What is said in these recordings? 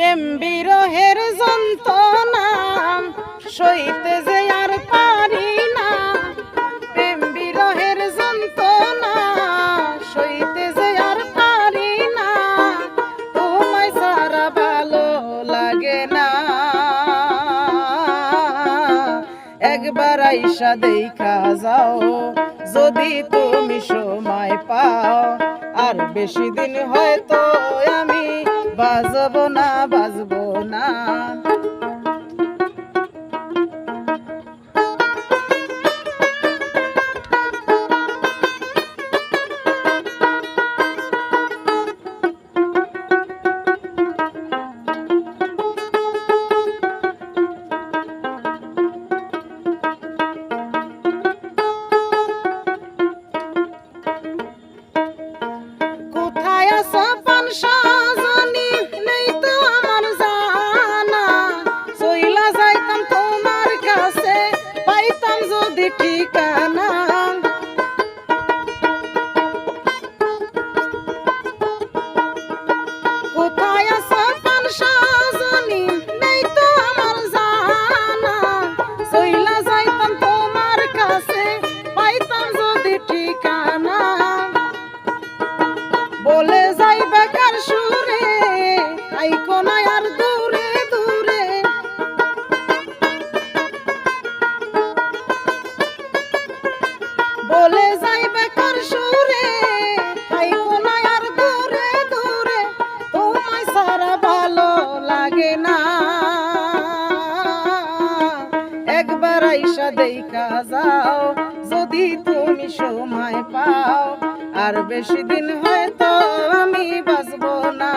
প্রেম বিরহের যন্ত্রণা সইতে যে আর পারি না। প্রেম বিরহের যন্ত্রণা সইতে যে আর পারি না। তোমায় সারা ভালো লাগে না। একবার আইসা দেখা যাও, যদি তুমি সময় পাও, আর বেশি দিন হয়তো আমি বাজবো না বাজব না। ঠিকানা দেখা যাও, যদি তুমি সময় পাও। আর বেশি দিন হয়তো আমি বাঁচবো না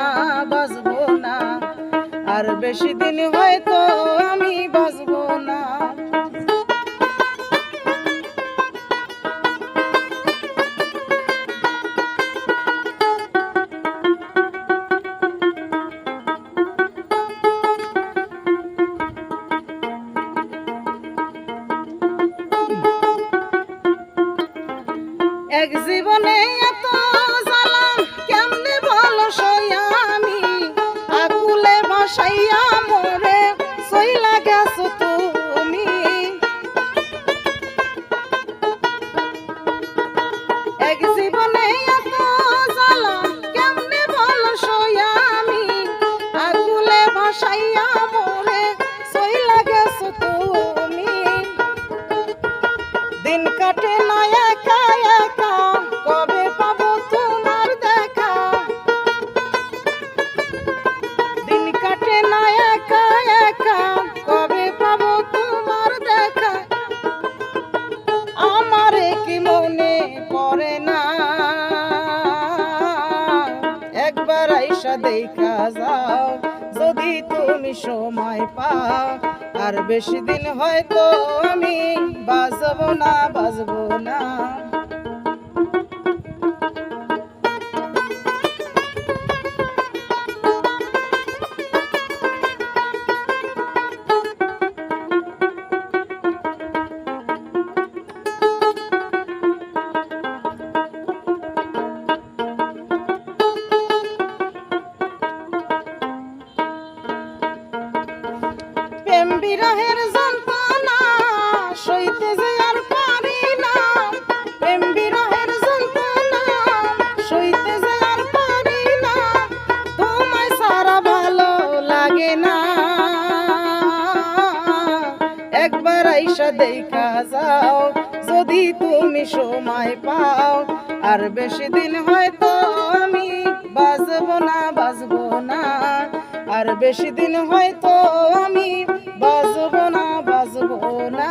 বাঁচবো না। আর বেশি দিন হয়তো আমি বাঁচবো না। এক জীবনে এত কেমনে বলো আমি? আকুলে মোরে সইলা গেছো তুমি। এক জীবনে এত কেমনে বলো আমি? আকুলে বসাইয়া মোরে আইসা দেখা যাও, যদি তুমি সময় পাও, আর বেশি দিন হয়তো আমি বাজবো না বাজবো না। বিরহের যন্ত্রণা যন্ত্রণা, সইতে যে আর পারি না। তোমায় সারা ভালো লাগে না। একবার আইসা দেখা যাও, যদি তুমি সময় পাও। আর বেশি দিন হয়তো আমি বাজবো না, বাজবো আর বেশি দিন হয়তো আমি বাজব না বাজব না।